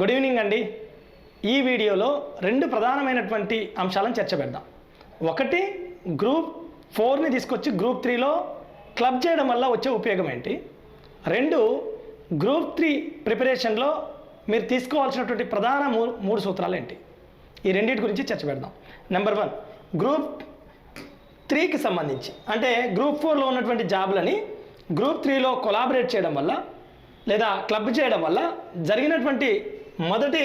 Good evening అండి. ఈ వీడియోలో రెండు ప్రధానమైనటువంటి అంశాలను చర్చ పెడదాం. ఒకటి గ్రూప్ ఫోర్ని తీసుకొచ్చి గ్రూప్ త్రీలో క్లబ్ చేయడం వల్ల వచ్చే ఉపయోగం ఏంటి? రెండు గ్రూప్ త్రీ ప్రిపరేషన్లో మీరు తీసుకోవాల్సినటువంటి ప్రధాన మూడు మూడు సూత్రాలు ఏంటి? ఈ రెండింటి గురించి చర్చ పెడదాం. నెంబర్ వన్ గ్రూప్ త్రీకి సంబంధించి అంటే గ్రూప్ ఫోర్లో ఉన్నటువంటి జాబులని గ్రూప్ త్రీలో కొలాబరేట్ చేయడం వల్ల లేదా క్లబ్ చేయడం వల్ల జరిగినటువంటి మొదటి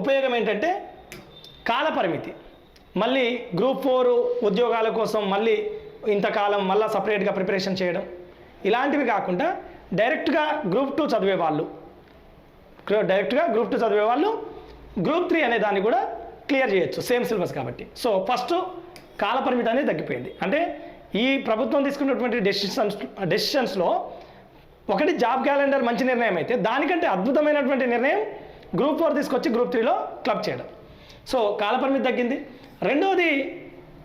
ఉపయోగం ఏంటంటే కాలపరిమితి. మళ్ళీ గ్రూప్ ఫోర్ ఉద్యోగాల కోసం మళ్ళీ ఇంతకాలం మళ్ళీ సపరేట్గా ప్రిపరేషన్ చేయడం. ఇలాంటివి కాకుండా డైరెక్ట్గా గ్రూప్ టూ చదివే వాళ్ళు. డైరెక్ట్గా గ్రూప్ టూ చదివే వాళ్ళు గ్రూప్ త్రీ అనే దాన్ని కూడా క్లియర్ చేయొచ్చు సేమ్ సిలబస్ కాబట్టి. సో ఫస్ట్ కాలపరిమితి అనేది తగ్గిపోయింది. అంటే ఈ ప్రభుత్వం తీసుకున్నటువంటి డెసిషన్స్ డెసిషన్స్లో ఒకటి జాబ్ క్యాలెండర్ మంచి నిర్ణయం అయితే దానికంటే అద్భుతమైనటువంటి నిర్ణయం గ్రూప్ ఫోర్ తీసుకొచ్చి గ్రూప్ త్రీలో క్లబ్ చేయడం. సో కాలపరిమితి తగ్గింది. రెండవది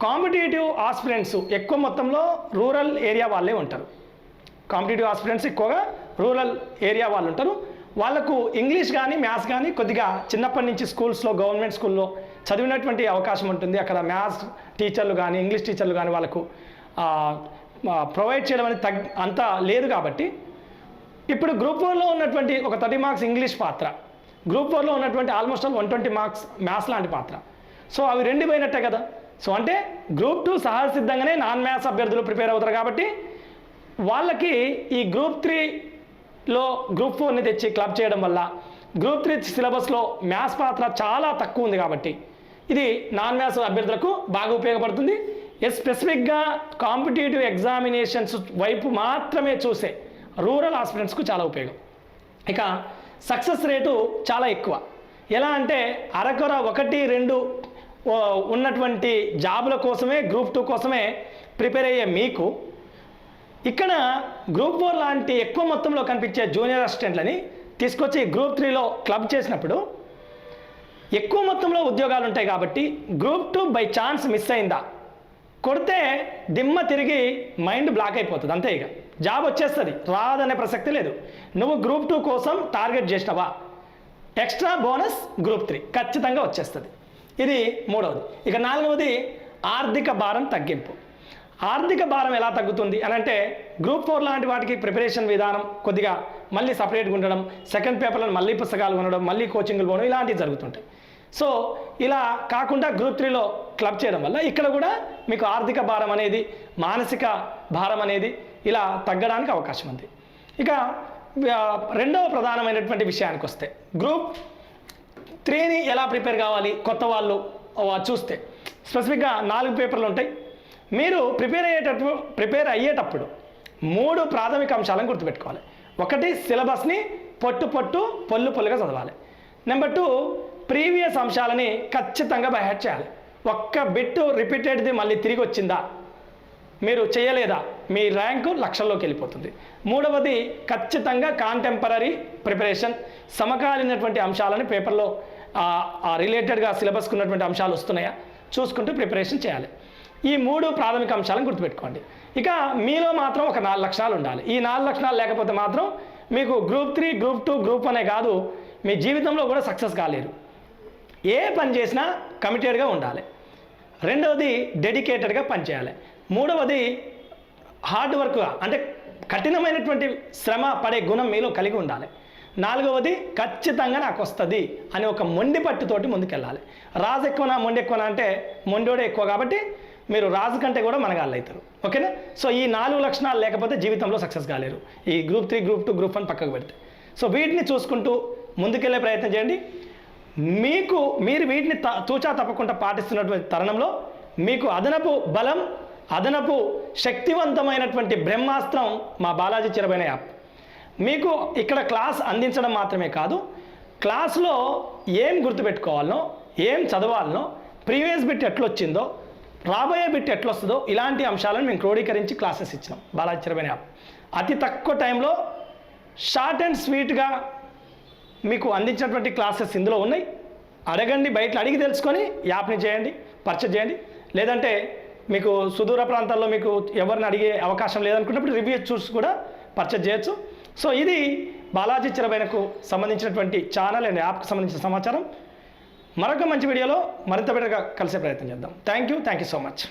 కాంపిటేటివ్ ఆస్పిరెంట్స్ ఎక్కువ మొత్తంలో రూరల్ ఏరియా వాళ్ళే ఉంటారు. కాంపిటేటివ్ ఆస్పిరెంట్స్ ఎక్కువగా రూరల్ ఏరియా వాళ్ళు ఉంటారు. వాళ్ళకు ఇంగ్లీష్ కానీ మ్యాథ్స్ కానీ కొద్దిగా చిన్నప్పటి నుంచి స్కూల్స్లో గవర్నమెంట్ స్కూల్లో చదివినటువంటి అవకాశం ఉంటుంది. అక్కడ మ్యాథ్స్ టీచర్లు కానీ ఇంగ్లీష్ టీచర్లు కానీ వాళ్ళకు ప్రొవైడ్ చేయడం అనేది తగ్ అంత లేదు కాబట్టి. ఇప్పుడు గ్రూప్ ఫోర్లో ఉన్నటువంటి ఒక థర్టీ మార్క్స్ ఇంగ్లీష్ పాత్ర. గ్రూప్ ఫోర్లో ఉన్నటువంటి almost all one twenty marks maths లాంటి పాత్ర. సో అవి రెండు పోయినట్టే కదా. సో అంటే గ్రూప్ టూ సహజసిద్ధంగానే నాన్ మ్యాథ్స్ అభ్యర్థులు ప్రిపేర్ అవుతారు కాబట్టి వాళ్ళకి ఈ గ్రూప్ త్రీలో గ్రూప్ ఫోర్ని తెచ్చి క్లబ్ చేయడం వల్ల గ్రూప్ త్రీ సిలబస్లో మ్యాథ్స్ పాత్ర చాలా తక్కువ ఉంది కాబట్టి ఇది నాన్ మ్యాథ్స్ అభ్యర్థులకు బాగా ఉపయోగపడుతుంది. స్పెసిఫిక్గా కాంపిటేటివ్ ఎగ్జామినేషన్స్ వైపు మాత్రమే చూసే రూరల్ ఆస్పిరెంట్స్కు చాలా ఉపయోగం. ఇక సక్సెస్ రేటు చాలా ఎక్కువ. ఎలా అంటే అరకొర ఒకటి రెండు ఓ, ఉన్నటువంటి జాబుల కోసమే గ్రూప్ టూ కోసమే ప్రిపేర్ అయ్యే మీకు. ఇక్కడ గ్రూప్ ఫోర్ లాంటి ఎక్కువ మొత్తంలో కనిపించే జూనియర్ అసిస్టెంట్లని తీసుకొచ్చి గ్రూప్ త్రీలో క్లబ్ చేసినప్పుడు ఎక్కువ మొత్తంలో ఉద్యోగాలు ఉంటాయి కాబట్టి group two by chance miss అయిందా? కొడితే దిమ్మ తిరిగి మైండ్ బ్లాక్ అయిపోతుంది. అంతే ఇక. జాబ్ వచ్చేస్తుంది. రాదనే ప్రసక్తి లేదు. నువ్వు గ్రూప్ టూ కోసం టార్గెట్ చేసినవా? Extra bonus group three. ఖచ్చితంగా వచ్చేస్తుంది. ఇది మూడవది. ఇక నాలుగవది ఆర్థిక భారం తగ్గింపు. ఆర్థిక భారం ఎలా తగ్గుతుంది అని అంటే గ్రూప్ ఫోర్ లాంటి వాటికి ప్రిపరేషన్ విధానం కొద్దిగా మళ్ళీ సపరేట్గా ఉండడం సెకండ్ పేపర్లను మళ్ళీ పుస్తకాలు కొనడం మళ్ళీ కోచింగ్లు పోవడం ఇలాంటివి జరుగుతుంటాయి. సో ఇలా కాకుండా గ్రూప్ త్రీలో క్లబ్ చేయడం వల్ల ఇక్కడ కూడా మీకు ఆర్థిక భారం అనేది మానసిక భారం అనేది ఇలా తగ్గడానికి అవకాశం ఉంది. ఇక రెండవ ప్రధానమైనటువంటి విషయానికి వస్తే గ్రూప్ త్రీని ఎలా ప్రిపేర్ కావాలి? కొత్త వాళ్ళు చూస్తే. స్పెసిఫిక్గా నాలుగు పేపర్లు ఉంటాయి. మీరు ప్రిపేర్ అయ్యేటప్పుడు ప్రిపేర్ అయ్యేటప్పుడు మూడు ప్రాథమిక అంశాలను గుర్తుపెట్టుకోవాలి. ఒకటి సిలబస్ని పొట్టు పొట్టు పొల్లు పొల్లుగా చదవాలి. నెంబర్ టూ ప్రీవియస్ అంశాలని ఖచ్చితంగా బైహాట్ చేయాలి. ఒక్క బిట్టు రిపీటెడ్ది మళ్ళీ తిరిగి వచ్చిందా? మీరు చేయలేదా? మీ ర్యాంకు లక్షల్లోకి వెళ్ళిపోతుంది. మూడవది ఖచ్చితంగా కాంటెంపరీ ప్రిపరేషన్ సమకాలీనటువంటి అంశాలను పేపర్లో రిలేటెడ్గా సిలబస్కి ఉన్నటువంటి అంశాలు వస్తున్నాయా? చూసుకుంటూ ప్రిపరేషన్ చేయాలి. ఈ మూడు ప్రాథమిక అంశాలను గుర్తుపెట్టుకోండి. ఇక మీలో మాత్రం ఒక నాలుగు లక్షణాలు ఉండాలి. ఈ నాలుగు లక్షణాలు లేకపోతే మాత్రం మీకు group three group two group అనే కాదు. మీ జీవితంలో కూడా సక్సెస్ కాలేరు ఏ పని చేసినా కమిటెడ్గా ఉండాలి. రెండవది డెడికేటెడ్గా పనిచేయాలి మూడవది హార్డ్ వర్క్గా అంటే కఠినమైనటువంటి శ్రమ పడే గుణం మీలో కలిగి ఉండాలి. నాలుగవది ఖచ్చితంగా నాకు వస్తుంది అని ఒక మొండి పట్టుతోటి ముందుకెళ్ళాలి. రాజు ఎక్కువనా మొండి ఎక్కువనా అంటే మొండోడే ఎక్కువ కాబట్టి మీరు రాజు కంటే కూడా మనగాళ్ళు అవుతారు. ఓకేనా? సో ఈ నాలుగు లక్షణాలు లేకపోతే జీవితంలో సక్సెస్ కాలేరు. ఈ group three group two group one పక్కకు పెడితే. సో వీటిని చూసుకుంటూ ముందుకెళ్ళే ప్రయత్నం చేయండి. మీకు మీరు వీటిని తూచా తప్పకుండా పాటిస్తున్నటువంటి తరుణంలో మీకు అదనపు బలం అదనపు శక్తివంతమైనటువంటి బ్రహ్మాస్త్రం మా బాలాజీ చిరబైన యాప్. మీకు ఇక్కడ క్లాస్ అందించడం మాత్రమే కాదు క్లాస్లో ఏం గుర్తుపెట్టుకోవాలనో ఏం చదవాలనో ప్రీవియస్ బిట్ ఎట్లొచ్చిందో రాబోయే బిట్ ఎట్లొస్తుందో ఇలాంటి అంశాలను మేము క్రోడీకరించి క్లాసెస్ ఇచ్చినాం బాలాజీ చిరబైన యాప్. అతి తక్కువ టైంలో షార్ట్ అండ్ స్వీట్గా మీకు అందించినటువంటి క్లాసెస్ ఇందులో ఉన్నాయి. అడగండి బయట అడిగి తెలుసుకొని యాప్ని చేయండి పర్చేజ్ చేయండి. లేదంటే మీకు సుదూర ప్రాంతాల్లో మీకు ఎవరిని అడిగే అవకాశం లేదనుకున్నప్పుడు రివ్యూ చూసి కూడా పర్చేజ్ చేయొచ్చు. సో ఇది బాలాజీ చిరబైనకు సంబంధించినటువంటి ఛానల్ అండ్ యాప్కి సంబంధించిన సమాచారం. మరొక మంచి వీడియోలో మరింత బెటర్గా కలిసే ప్రయత్నం చేద్దాం. Thank you thank you so much